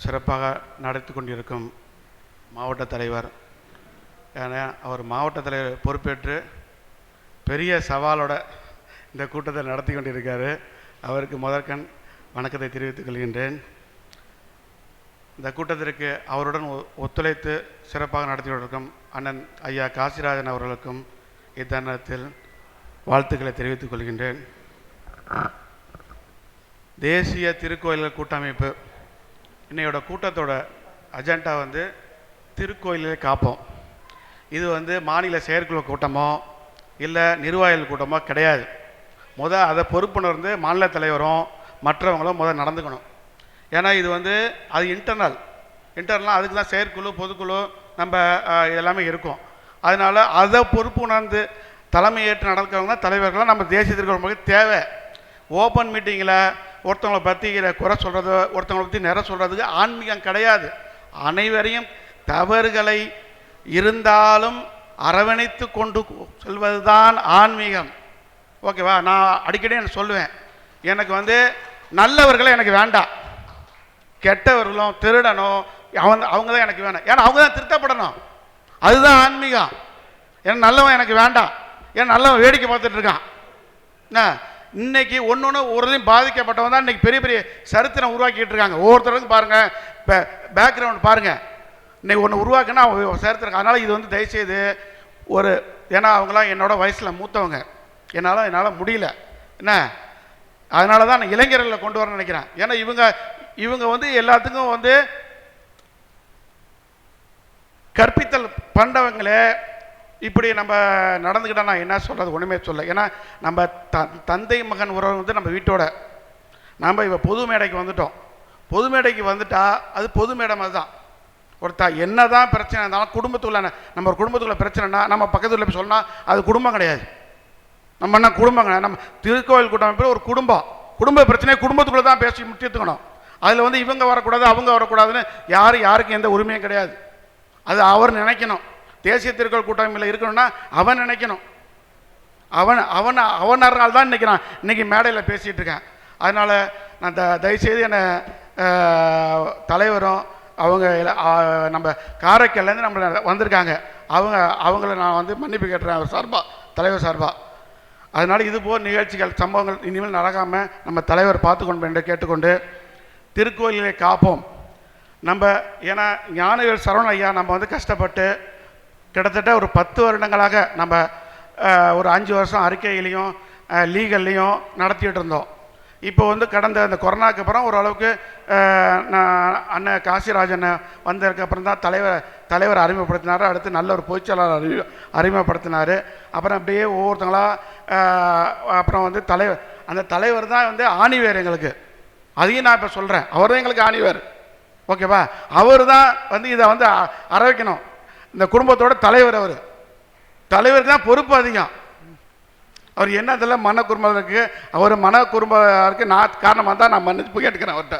சிறப்பாக நடத்தி கொண்டிருக்கும் மாவட்ட தலைவர். ஏன்னா அவர் மாவட்ட தலைவர் பொறுப்பேற்று பெரிய சவாலோட இந்த கூட்டத்தை நடத்தி கொண்டிருக்காரு. அவருக்கு முதற்கண் வணக்கத்தை தெரிவித்துக் கொள்கின்றேன். இந்த கூட்டத்திற்கு அவருடன் ஒ- ஒத்துழைத்து சிறப்பாக நடத்தி கொண்டிருக்கும் அண்ணன் ஐயா காசிராஜன் அவர்களுக்கும் இத்தருணத்தில் வாழ்த்துக்களை தெரிவித்துக் கொள்கின்றேன். தேசிய திருக்கோயில்கள் கூட்டமைப்பு இன்னையோட கூட்டத்தோட அஜெண்டா வந்து திருக்கோயிலே காப்போம். இது வந்து மாநில செயற்குழு கூட்டமோ இல்லை நிர்வாகிகள் கூட்டமோ கிடையாது. முத அதை பொறுப்புணர்ந்து மாநில தலைவரும் மற்றவங்களும் முதல் நடந்துக்கணும். ஏன்னா இது வந்து அது இன்டர்னல் இன்டர்னலாக அதுக்கு தான் செயற்குழு பொதுக்குழு நம்ம எல்லாமே இருக்கும். அதனால் அதை பொறுப்பு உணர்ந்து தலைமையேற்று நடக்கிறவங்க தான் தலைவர்களாக நம்ம தேசிய திருக்குறள் தேவை. ஓப்பன் மீட்டிங்கில் ஒருத்தவங்களை பற்றி குறை சொல்கிறதோ ஒருத்தவங்களை பற்றி நிற சொல்கிறதுக்கு ஆன்மீகம் கிடையாது. அனைவரையும் தவறுகளை இருந்தாலும் அரவணைத்து கொண்டு செல்வது தான் ஆன்மீகம். ஓகேவா? நான் அடிக்கடி எனக்கு சொல்லுவேன். எனக்கு வந்து நல்லவர்களை எனக்கு வேண்டாம். கெட்டவர்களும் திருடனும் அவன் அவங்க தான் எனக்கு வேணும். ஏன்னா அவங்க தான் திருத்தப்படணும். அதுதான் ஆன்மீகம். ஏன்னா நல்லவன் எனக்கு வேண்டாம். ஏன்னா நல்லவன் வேடிக்கை பார்த்துட்டு இருக்கான். என்ன? இன்னைக்கு ஒன்று ஒன்று ஒருதையும் பாதிக்கப்பட்டவன் தான் இன்றைக்கி பெரிய பெரிய சரித்திரம் உருவாக்கிட்டு இருக்காங்க. ஒவ்வொருத்தருக்கும் பாருங்கள் பேக்ரவுண்ட் பாருங்கள் இன்றைக்கி ஒன்று உருவாக்குன்னா அவங்க சரித்திரம். அதனால் இது வந்து தயவுசெய்து ஒரு ஏன்னா அவங்களாம் என்னோட வயசில் மூத்தவங்க. என்னால் என்னால் முடியல. என்ன? அதனால தான் நான் இளைஞர்களை கொண்டு வரேன்னு நினைக்கிறேன். ஏன்னா இவங்க இவங்க வந்து எல்லாத்துக்கும் வந்து கற்பித்தல் பண்ணவங்களே இப்படி நம்ம நடந்துக்கிட்டால் நான் என்ன சொல்கிறது ஒன்றுமே சொல்ல. ஏன்னா நம்ம த தந்தை மகன் உறவு வந்து நம்ம வீட்டோட. நாம் இப்போ பொது மேடைக்கு வந்துட்டோம். பொது மேடைக்கு வந்துட்டால் அது பொது மேடை அதுதான் ஒருத்தா என்ன தான் பிரச்சனை இருந்தாலும் குடும்பத்துக்குள்ள நம்ம ஒரு குடும்பத்துக்குள்ள பிரச்சனைனா நம்ம பக்கத்தில் போய் சொன்னால் அது குடும்பம் கிடையாது. நம்ம என்ன குடும்பங்க நம்ம திருக்கோயில் கூட்டமைப்பில் ஒரு குடும்பம். குடும்ப பிரச்சனையை குடும்பத்துக்குள்ளே தான் பேசி முற்றித்துக்கணும் அதில் வந்து இவங்க வரக்கூடாது அவங்க வரக்கூடாதுன்னு யார் யாருக்கும் எந்த உரிமையும் கிடையாது. அது அவர் நினைக்கணும். தேசிய திருக்கோள் கூட்டமைப்பில் இருக்கணும்னா அவன் நினைக்கணும். அவன் அவன் அவனால் தான் இன்றைக்கி நான் இன்னைக்கு மேடையில் பேசிகிட்டு இருக்கேன். அதனால் நான் த தயவுசெய்து என்னை தலைவரும் அவங்க நம்ம காரைக்கல்லேருந்து நம்மளை வந்திருக்காங்க. அவங்க அவங்கள நான் வந்து மன்னிப்பு கேட்டுறேன் அவர் சார்பாக தலைவர் சார்பாக அதனால் இது போல் நிகழ்ச்சிகள் சம்பவங்கள் இனிமேல் நடக்காமல் நம்ம தலைவர் பார்த்துக்கொண்டு என்று கேட்டுக்கொண்டு திருக்கோயிலை காப்போம். நம்ம ஏன்னா ஞானவேல் சரவண ஐயா நம்ம வந்து கஷ்டப்பட்டு கிட்டத்தட்ட ஒரு பத்து வருடங்களாக நம்ம ஒரு அஞ்சு வருஷம் அறிக்கையிலையும் லீகல்லையும் நடத்திட்டு இருந்தோம். இப்போ வந்து கடந்த அந்த கொரோனாக்கு அப்புறம் ஓரளவுக்கு நான் அண்ணன் காசிராஜன் வந்ததுக்கு அப்புறம் தான் தலைவர் தலைவர் அறிமுகப்படுத்தினார். அடுத்து நல்ல ஒரு பொதுச்செயலாளர் அறி அறிமுகப்படுத்தினார். அப்புறம் அப்படியே ஒவ்வொருத்தங்களாக அப்புறம் வந்து தலைவர் அந்த தலைவர் தான் வந்து ஆணிவேர் எங்களுக்கு. அதையும் நான் இப்போ சொல்கிறேன் அவர் தான் எங்களுக்கு ஆணிவேர் ஓகேவா? அவர் தான் வந்து இதை வந்து அ- அரவைக்கணும் இந்த குடும்பத்தோட தலைவர் அவர். தலைவருக்கு தான் பொறுப்பு அதிகம் அவர் என்னதில் மன குடும்பம் இருக்கு. அவர் மன குறும்பலுக்கு நான் காரணமாக தான் நான் மன்னிப்பு கேட்டுக்கிறேன் அவர்கிட்ட.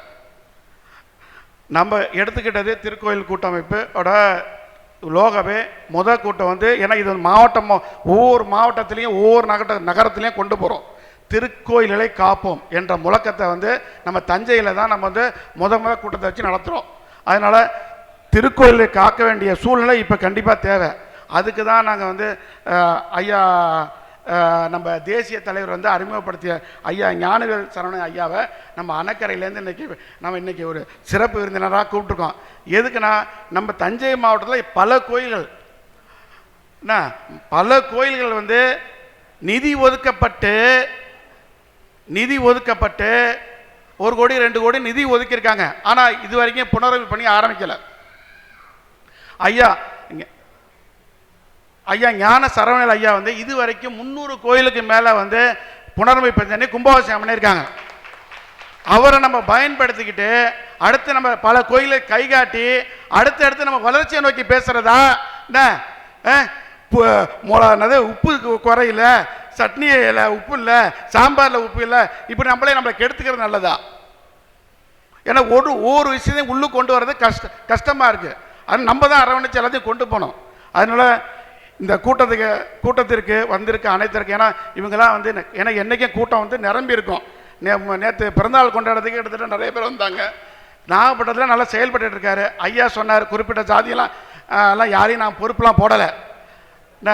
நம்ம எடுத்துக்கிட்டது திருக்கோயில் கூட்டமைப்போட லோகவே முத கூட்டம் வந்து ஏன்னா இது மாவட்டம் ஒவ்வொரு மாவட்டத்திலையும் ஒவ்வொரு நகர நகரத்துலையும் கொண்டு போகிறோம் திருக்கோயில்களை காப்போம் என்ற முழக்கத்தை வந்து நம்ம தஞ்சையில் தான் நம்ம வந்து முத முத கூட்டத்தை வச்சு நடத்துகிறோம் அதனால் திருக்கோயிலை காக்க வேண்டிய சூழ்நிலை இப்போ கண்டிப்பாக தேவை. அதுக்கு தான் நாங்கள் வந்து ஐயா நம்ம தேசிய தலைவர் வந்து அறிமுகப்படுத்திய ஐயா ஞானவேல் சரவணன் ஐயாவை நம்ம அணக்கரையிலேருந்து இன்னைக்கு நம்ம இன்றைக்கி ஒரு சிறப்பு விருந்தினராக கூப்பிட்ருக்கோம் எதுக்குன்னா நம்ம தஞ்சை மாவட்டத்தில் பல கோயில்கள். என்ன? பல கோயில்கள் வந்து நிதி ஒதுக்கப்பட்டு நிதி ஒதுக்கப்பட்டு ஒரு கோடி ரெண்டு கோடி நிதி ஒதுக்கியிருக்காங்க. ஆனால் இது வரைக்கும் புனரமைப்பு பண்ணி ஆரம்பிக்கலை. ஐயா ஐயா ஞான சரவணல் ஐயா வந்து இது வரைக்கும் முந்நூறு கோயிலுக்கு மேலே வந்து புனரமைப்பு பண்ணி கும்பாபிஷேகம் பண்ணியிருக்காங்க. அவரை நம்ம பயன்படுத்திக்கிட்டு அடுத்து நம்ம பல கோயிலை கை காட்டி அடுத்து அடுத்து நம்ம வளர்ச்சியை நோக்கி பேசுகிறதா என்ன? பு- என்னது உப்பு குறையில சட்னி இல்லை உப்பு இல்லை சாம்பாரில் உப்பு இல்லை இப்படி நம்மளே நம்மளை கெடுத்துக்கிறது நல்லதா? ஏன்னா ஒரு ஒவ்வொரு விஷயத்தையும் உள்ளுக்கு கொண்டு வர்றது கஷ்ட கஷ்டமாக இருக்குது அது நம்ம தான் அரவணைச்சு எல்லாத்தையும் கொண்டு போனோம். அதனால் இந்த கூட்டத்துக்கு கூட்டத்திற்கு வந்திருக்க அனைத்திற்கு ஏன்னா இவங்கெல்லாம் வந்து ஏன்னா என்றைக்கும் கூட்டம் வந்து நிரம்பி இருக்கும். நே நேற்று பிறந்தநாள் கொண்டாடுறதுக்கு கிட்டத்தட்ட நிறைய பேர் வந்தாங்க. நாகப்பட்டினத்தில் நல்லா செயல்பட்டு இருக்காரு. ஐயா சொன்னார் குறிப்பிட்ட ஜாதியெல்லாம் எல்லாம் யாரையும் நான் பொறுப்புலாம் போடலை. என்ன?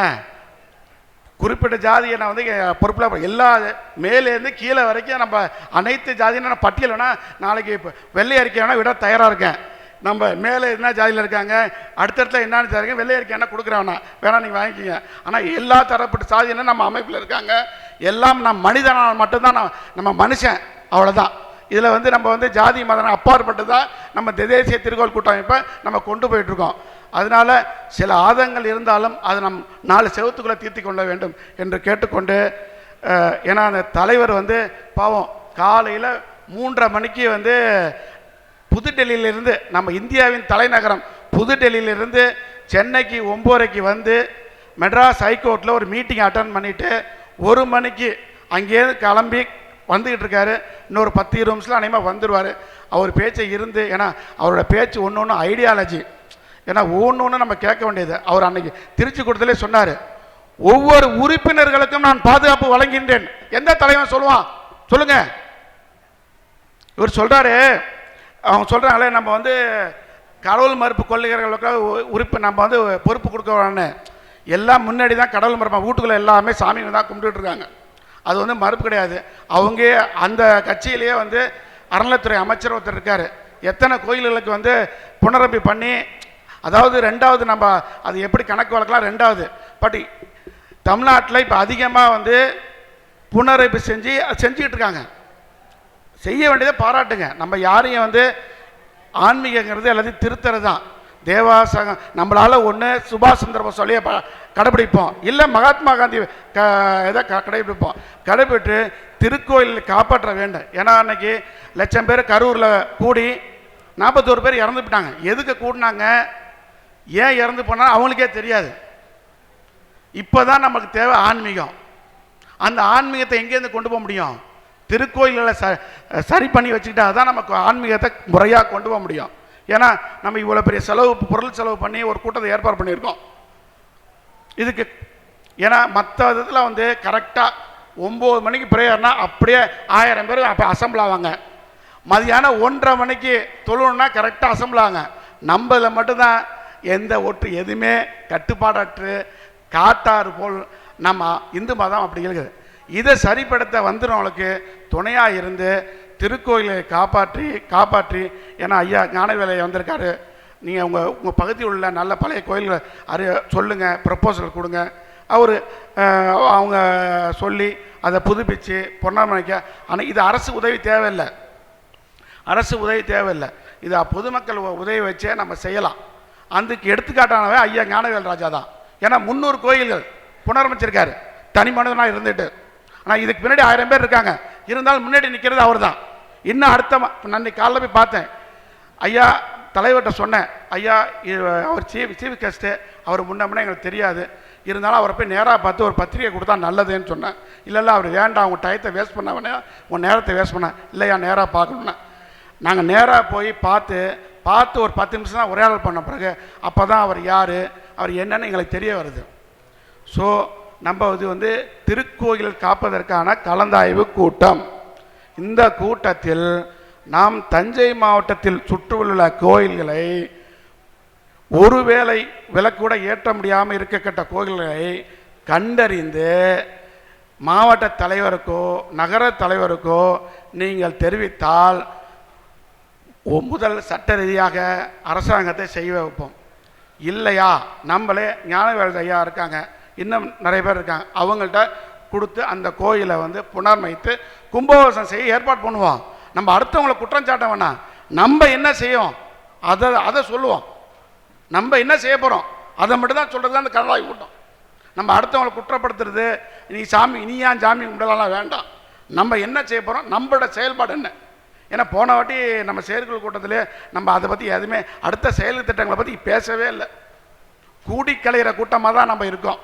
குறிப்பிட்ட ஜாதியை நான் வந்து பொறுப்பில் எல்லா மேலேருந்து கீழே வரைக்கும் நம்ம அனைத்து ஜாதியும் நான் பட்டியல் வேணால் நாளைக்கு இப்போ வெள்ளை அறிக்கை வேணால் விட தயாராக இருக்கேன். நம்ம மேலே என்ன ஜாதியில் இருக்காங்க அடுத்தடுத்துல என்னென்னு ஜாதிங்க வெளியே அறிக்கை என்ன கொடுக்குறேன் வேணா நீங்கள் வாங்கிக்கிங்க. ஆனால் எல்லா தரப்பட்ட ஜாதியினர் நம்ம அமைப்பில் இருக்காங்க? எல்லாம் நம்ம மனிதனால் மட்டும்தான் நான் நம்ம மனுஷன். அவ்வளோதான் இதில் வந்து நம்ம வந்து ஜாதி மதம் அப்பாற்பட்டு தான் நம்ம தேசிய திருக்கோள் கூட்டமைப்பை நம்ம கொண்டு போயிட்டுருக்கோம். அதனால் அதனால சில ஆதங்கள் இருந்தாலும் அதை நம் நாலு செவத்துக்குள்ளே தீர்த்தி கொள்ள வேண்டும் என்று கேட்டுக்கொண்டு ஏன்னா அந்த தலைவர் வந்து பாவம் காலையில் மூன்றரை மணிக்கு வந்து புதுடெல்லியிலிருந்து நம்ம இந்தியாவின் தலைநகரம் புதுடெல்லியிலிருந்து சென்னைக்கு ஒம்போரைக்கு வந்து மெட்ராஸ் ஹைகோர்ட்டில் ஒரு மீட்டிங் அட்டன் பண்ணிவிட்டு ஒரு மணிக்கு அங்கேருந்து கிளம்பி வந்துக்கிட்டு இருக்காரு. இன்னொரு பத்து இருபது நிமிஷத்தில் வந்துடுவார் அவர் பேச்சை இருந்து ஏன்னா அவரோட பேச்சு ஒன்று ஒன்று ஐடியாலஜி ஏன்னா ஒன்று ஒன்று நம்ம கேட்க வேண்டியது. அவர் அன்னைக்கு திருச்சி கூட்டத்திலே சொன்னார் ஒவ்வொரு உறுப்பினர்களுக்கும் நான் பாதுகாப்பு வழங்கின்றேன் எந்த தலைவன் சொல்லுவான்? சொல்லுங்க. இவர் சொல்றாரு அவங்க சொல்கிறாங்களே நம்ம வந்து கடவுள் மறுப்பு கொள்ளுகிறவர்களுக்கு உறுப்பு நம்ம வந்து பொறுப்பு கொடுக்கணும்னு. எல்லாம் முன்னாடி தான் கடவுள் மறுப்பு வீட்டுக்குள்ளே எல்லாமே சாமி தான் கும்பிட்டுட்ருக்காங்க அது வந்து மறுப்பு கிடையாது. அவங்க அந்த கட்சியிலேயே வந்து அறநிலைத்துறை அமைச்சர் ஒருத்தர் இருக்கார். எத்தனை கோயில்களுக்கு வந்து புனரம்பி பண்ணி அதாவது ரெண்டாவது நம்ம அது எப்படி கணக்கு வழக்கலாம்? ரெண்டாவது. பட் தமிழ்நாட்டில் இப்போ அதிகமாக வந்து புனரமைப்பு செஞ்சு செஞ்சுக்கிட்டு இருக்காங்க. செய்ய வேண்டியதை பாராட்டுங்க. நம்ம யாரையும் வந்து ஆன்மீகங்கிறது எல்லாத்தையும் திருத்துறது தான். தேவாசகம் நம்மளால் ஒன்று சுபாஷ் சந்திர போஸ் சொல்லிய ப கடைபிடிப்போம். இல்லை மகாத்மா காந்தி க இதை க கடைபிடிப்போம். கடைபிடித்து திருக்கோயில் காப்பாற்ற வேண்டும். ஏன்னா அன்னைக்கு லட்சம் பேர் கரூரில் கூடி நாற்பத்தோரு பேர் இறந்து போயிட்டாங்க. எதுக்கு கூடினாங்க? ஏன் இறந்து போனால் அவங்களுக்கே தெரியாது. இப்போ தான் நமக்கு தேவை ஆன்மீகம். அந்த ஆன்மீகத்தை எங்கேருந்து கொண்டு போக முடியும்? திருக்கோயில்களை ச சரி பண்ணி வச்சுக்கிட்டா தான் நமக்கு ஆன்மீகத்தை முறையாக கொண்டு போக முடியும். ஏன்னா நம்ம இவ்வளோ பெரிய செலவு பொருள் செலவு பண்ணி ஒரு கூட்டத்தை ஏற்பாடு பண்ணியிருக்கோம். இதுக்கு ஏன்னா மற்ற இதில் வந்து கரெக்டாக ஒம்பது மணிக்கு ப்ரேயர்னா அப்படியே ஆயிரம் பேர் அப்போ அசம்பிள் ஆவாங்க. மதியானம் ஒன்றரை மணிக்கு தொழுணுன்னா கரெக்டாக அசம்பிள் ஆவாங்க. நம்ம மட்டும்தான் எந்த ஒற்று எதுவுமே கட்டுப்பாடற்று காட்டாறு போல் நம்ம இந்து மதம் அப்படி இருக்குது. இதை சரிப்படுத்த வந்துடுறவங்களுக்கு துணையாக இருந்து திருக்கோயிலை காப்பாற்றி காப்பாற்றி. ஏன்னா ஐயா ஞானவேலை வந்திருக்காரு. நீங்கள் உங்கள் உங்கள் பகுதியில் உள்ள நல்ல பழைய கோயில்களை அறி சொல்லுங்கள் ப்ரப்போசல் கொடுங்க. அவர் அவங்க சொல்லி அதை புதுப்பித்து பொன்னாமணிக்க ஆனால் இது அரசு உதவி தேவையில்லை. அரசு உதவி தேவையில்லை. இது பொதுமக்கள் உதவி வச்சே நம்ம செய்யலாம். அதுக்கு எடுத்துக்காட்டானவே ஐயா ஞானவேல் ராஜா தான். ஏன்னா முந்நூறு கோயில்கள் புனரமைச்சிருக்காரு. தனி மனிதனாக இருந்துட்டு. ஆனால் இதுக்கு பின்னாடி ஆயிரம் பேர் இருக்காங்க. இருந்தாலும் முன்னாடி நிற்கிறது அவர் தான் இன்னும் அடுத்த இப்போ நான் காலைல போய் பார்த்தேன். ஐயா தலைவர்கிட்ட சொன்னேன். ஐயா இது அவர் சீஃப் சீஃப் கெஸ்ட்டு அவர் முன்னே முன்னே எங்களுக்கு தெரியாது. இருந்தாலும் அவரை போய் நேராக பார்த்து ஒரு பத்திரிகை கொடுத்தா நல்லதுன்னு சொன்னேன். இல்லை இல்லை அவர் வேண்டாம். உங்கள் டயத்தை வேஸ்ட் பண்ண உன் நேரத்தை வேஸ்ட் பண்ண. இல்லையா நேராக பார்க்கணுன்னா நாங்கள் நேராக போய் பார்த்து பார்த்து ஒரு பத்து நிமிஷம் தான் உரையாடல் பண்ண பிறகு அப்போ தான் அவர் யார் அவர் என்னன்னு எங்களுக்கு தெரிய வருது. ஸோ நம்ம இது வந்து திருக்கோயில் காப்பதற்கான கலந்தாய்வு கூட்டம். இந்த கூட்டத்தில் நாம் தஞ்சை மாவட்டத்தில் சுற்றியுள்ள கோயில்களை ஒருவேளை விலக்கூட ஏற்ற முடியாமல் இருக்கக்கட்ட கோயில்களை கண்டறிந்து மாவட்ட தலைவருக்கோ நகர தலைவருக்கோ நீங்கள் தெரிவித்தால் ஒ- முதல் சட்ட ரீதியாக அரசாங்கத்தை செய்ய வைப்போம். இல்லையா? நம்மளே ஞானவேல் ஐயா இருக்காங்க. இன்னும் நிறைய பேர் இருக்காங்க. அவங்கள்ட்ட கொடுத்து அந்த கோயிலை வந்து புனர்மைத்து கும்பாபிஷேகம் செய்ய ஏற்பாடு பண்ணுவோம். நம்ம அடுத்தவங்களை குற்றம் சாட்ட வேணாம். நம்ம என்ன செய்வோம் அதை அதை சொல்லுவோம். நம்ம என்ன செய்ய போகிறோம் அதை மட்டும் தான் சொல்கிறது அந்த கடலாய் கூட்டம் நம்ம அடுத்தவங்களை குற்றப்படுத்துறது நீ சாமி நீ ஏன் சாமி கும்பிடலாம் வேண்டாம். நம்ம என்ன செய்ய போகிறோம் நம்மளோட செயல்பாடு என்ன? ஏன்னா போன வாட்டி நம்ம செயற்குழு கூட்டத்திலே நம்ம அதை பற்றி எதுவுமே அடுத்த செயல் திட்டங்களை பற்றி பேசவே இல்லை. கூடி கலையிற கூட்டமாக தான் நம்ம இருக்கோம்.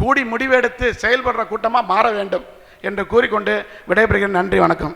கூடி முடிவெடுத்து செயல்படுற கூட்டமாக மாற வேண்டும் என்று கூறிக்கொண்டு விடைபெறுகிறேன். நன்றி வணக்கம்.